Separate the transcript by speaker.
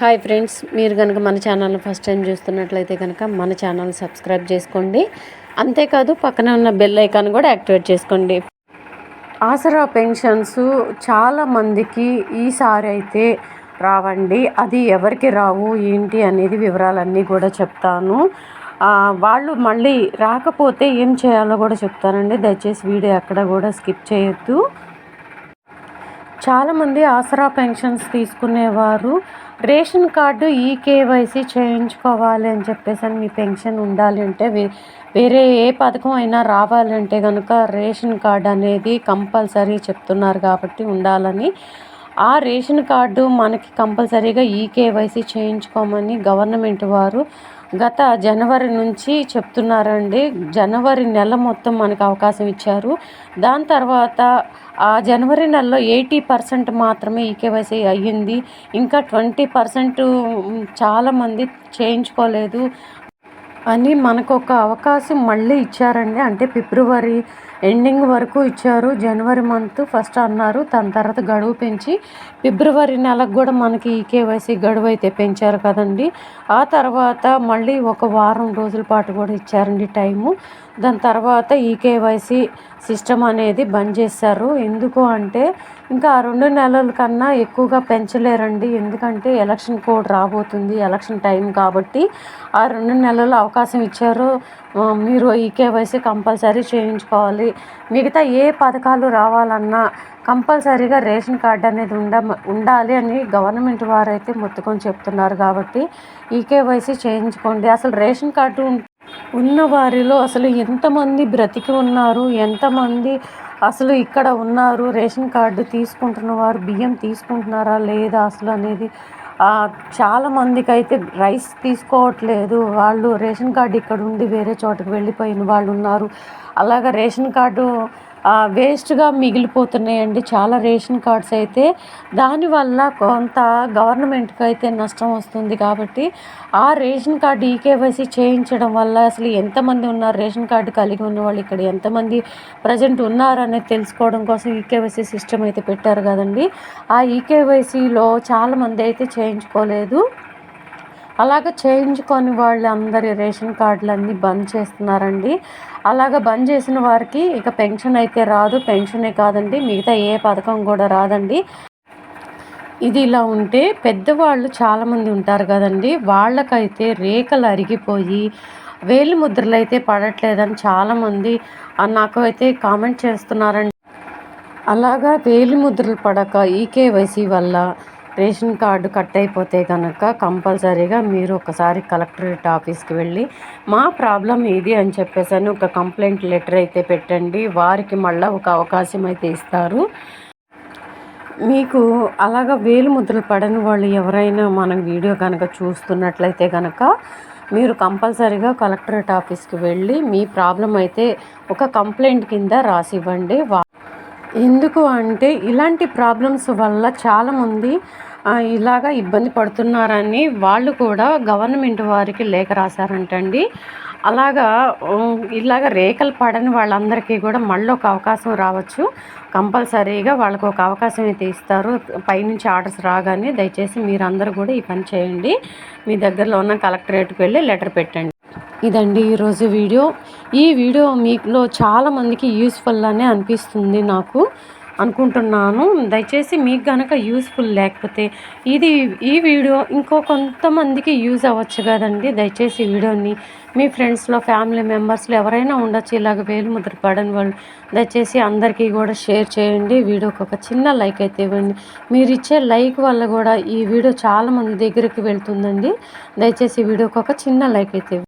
Speaker 1: Hi friends మీరు కనుక మన ఛానల్ని ఫస్ట్ టైం చూస్తున్నట్లయితే కనుక మన ఛానల్ సబ్స్క్రైబ్ చేసుకోండి. అంతేకాదు పక్కన ఉన్న బెల్ ఐకాన్ కూడా యాక్టివేట్ చేసుకోండి. ఆసరా పెన్షన్స్ చాలామందికి ఈసారి అయితే రావండి. అది ఎవరికి రావు ఏంటి అనేది వివరాలన్నీ కూడా చెప్తాను. వాళ్ళు మళ్ళీ రాకపోతే ఏం చేయాలో కూడా చెప్తానండి. దయచేసి వీడియో అక్కడ కూడా స్కిప్ చేయొద్దు. చాలామంది ఆసరా పెన్షన్స్ తీసుకునేవారు. రేషన్ కార్డు ఈ కేవైసీ చేయించుకోవాలి అని చెప్పేసి అని మీ పెన్షన్ ఉండాలి అంటే వేరే ఏ పథకం అయినా రావాలంటే కనుక రేషన్ కార్డు అనేది కంపల్సరీ చెప్తున్నారు కాబట్టి ఉండాలని. ఆ రేషన్ కార్డు మనకి కంపల్సరీగా ఈ కేవైసీ చేయించుకోమని గవర్నమెంట్ వారు గత జనవరి నుంచి చెప్తున్నారండి. జనవరి నెల మొత్తం మనకు అవకాశం ఇచ్చారు. దాని తర్వాత ఆ జనవరి నెలలో ఎయిటీ పర్సెంట్ మాత్రమే ఈకేవైసీ అయ్యింది. ఇంకా ట్వంటీ పర్సెంట్ చాలామంది చేయించుకోలేదు అని మనకు ఒక అవకాశం మళ్ళీ ఇచ్చారండి. అంటే ఫిబ్రవరి ఎండింగ్ వరకు ఇచ్చారు. జనవరి మంత్ ఫస్ట్ అన్నారు. దాని తర్వాత గడువు పెంచి ఫిబ్రవరి నెలకు కూడా మనకి ఈ కేవైసీ గడువు అయితే పెంచారు కదండి. ఆ తర్వాత మళ్ళీ ఒక వారం రోజుల పాటు కూడా ఇచ్చారండి టైము. దాని తర్వాత ఈ కేవైసీ సిస్టమ్ అనేది బంద్ చేశారు. ఎందుకు అంటే ఇంకా ఆ రెండు నెలల కన్నా ఎక్కువగా పెంచలేరండి. ఎందుకంటే ఎలక్షన్ కోడ్ రాబోతుంది ఎలక్షన్ టైం కాబట్టి ఆ రెండు నెలలు అవకాశం ఇచ్చారు. మీరు ఈ కేవైసీ కంపల్సరీ చేయించుకోవాలి. మిగతా ఏ పథకాలు రావాలన్నా కంపల్సరీగా రేషన్ కార్డు అనేది ఉండ ఉండాలి అని గవర్నమెంట్ వారు అయితే మొత్తుకొని చెప్తున్నారు కాబట్టి ఈ చేయించుకోండి. అసలు రేషన్ కార్డు ఉన్న వారిలో అసలు ఎంతమంది బ్రతికి ఉన్నారు ఎంతమంది అసలు ఇక్కడ ఉన్నారు రేషన్ కార్డు తీసుకుంటున్న వారు బియ్యం తీసుకుంటున్నారా లేదా అసలు అనేది చాలామందికి అయితే రైస్ తీసుకోవట్లేదు. వాళ్ళు రేషన్ కార్డు ఇక్కడ ఉండి వేరే చోటకి వెళ్ళిపోయిన వాళ్ళు ఉన్నారు. అలాగ రేషన్ కార్డు వేస్ట్గా మిగిలిపోతున్నాయండి. చాలా రేషన్ కార్డ్స్ అయితే. దానివల్ల కొంత గవర్నమెంట్కి అయితే నష్టం వస్తుంది కాబట్టి ఆ రేషన్ కార్డు ఈకేవైసీ చేయించడం వల్ల అసలు ఎంతమంది ఉన్నారు? రేషన్ కార్డు కలిగి ఉన్న వాళ్ళు ఇక్కడ ఎంతమంది ప్రజెంట్ ఉన్నారనేది తెలుసుకోవడం కోసం ఈకేవైసీ సిస్టమ్ అయితే పెట్టారు కదండి. ఆ ఈకేవైసీలో చాలామంది అయితే చేయించుకోలేదు. అలాగ చేయించుకొని వాళ్ళు అందరి రేషన్ కార్డులన్నీ బంద్ చేస్తున్నారండి. అలాగ బంద్ చేసిన వారికి ఇక పెన్షన్ అయితే రాదు. పెన్షనే కాదండి మిగతా ఏ పథకం కూడా రాదండి. ఇది ఇలా ఉంటే పెద్దవాళ్ళు చాలామంది ఉంటారు కదండి. వాళ్ళకైతే రేఖలు అరిగిపోయి వేలు ముద్రలు అయితే పడట్లేదని చాలామంది నాకు అయితే కామెంట్ చేస్తున్నారండి. అలాగా వేలి ముద్రలు పడక ఈకేవైసీ వల్ల రేషన్ కార్డు కట్ అయిపోతే కనుక కంపల్సరీగా మీరు ఒకసారి కలెక్టరేట్ ఆఫీస్కి వెళ్ళి మా ప్రాబ్లం ఇది అని చెప్పేసి ఒక కంప్లైంట్ లెటర్ అయితే పెట్టండి. వారికి మళ్ళీ ఒక అవకాశం అయితే ఇస్తారు. మీకు అలాగ వేలు ముద్రలు పడని వాళ్ళు ఎవరైనా మన వీడియో కనుక చూస్తున్నట్లయితే కనుక మీరు కంపల్సరీగా కలెక్టరేట్ ఆఫీస్కి వెళ్ళి మీ ప్రాబ్లం అయితే ఒక కంప్లైంట్ కింద రాసివ్వండి. ఎందుకు అంటే ఇలాంటి ప్రాబ్లమ్స్ వల్ల చాలామంది ఇలాగా ఇబ్బంది పడుతున్నారని వాళ్ళు కూడా గవర్నమెంట్ వారికి లేఖ రాశారంటండి. అలాగా ఇలాగ రేఖలు పడని వాళ్ళందరికీ కూడా మళ్ళీ ఒక అవకాశం రావచ్చు. కంపల్సరీగా వాళ్ళకు ఒక అవకాశం అయితే ఇస్తారు. పైనుంచి ఆర్డర్స్ రాగానే దయచేసి మీరందరూ కూడా ఈ పని చేయండి. మీ దగ్గరలో ఉన్న కలెక్టరేట్కి వెళ్ళి లెటర్ పెట్టండి. ఇదండి ఈరోజు వీడియో. ఈ వీడియో మీలో చాలామందికి యూస్ఫుల్ అనే అనిపిస్తుంది నాకు. అనుకుంటున్నాను. దయచేసి మీకు కనుక యూస్ఫుల్ లేకపోతే ఇది ఈ వీడియో ఇంకో కొంతమందికి యూజ్ అవ్వచ్చు కదండి. దయచేసి ఈ వీడియోని మీ ఫ్రెండ్స్లో ఫ్యామిలీ మెంబర్స్లో ఎవరైనా ఉండొచ్చు. ఇలాగ వేలు ముద్ర పడని వాళ్ళు దయచేసి అందరికీ కూడా షేర్ చేయండి. వీడియోకి ఒక చిన్న లైక్ అయితే ఇవ్వండి. మీరు ఇచ్చే లైక్ వల్ల కూడా ఈ వీడియో చాలామంది దగ్గరికి వెళ్తుందండి. దయచేసి వీడియోకి ఒక చిన్న లైక్ అయితే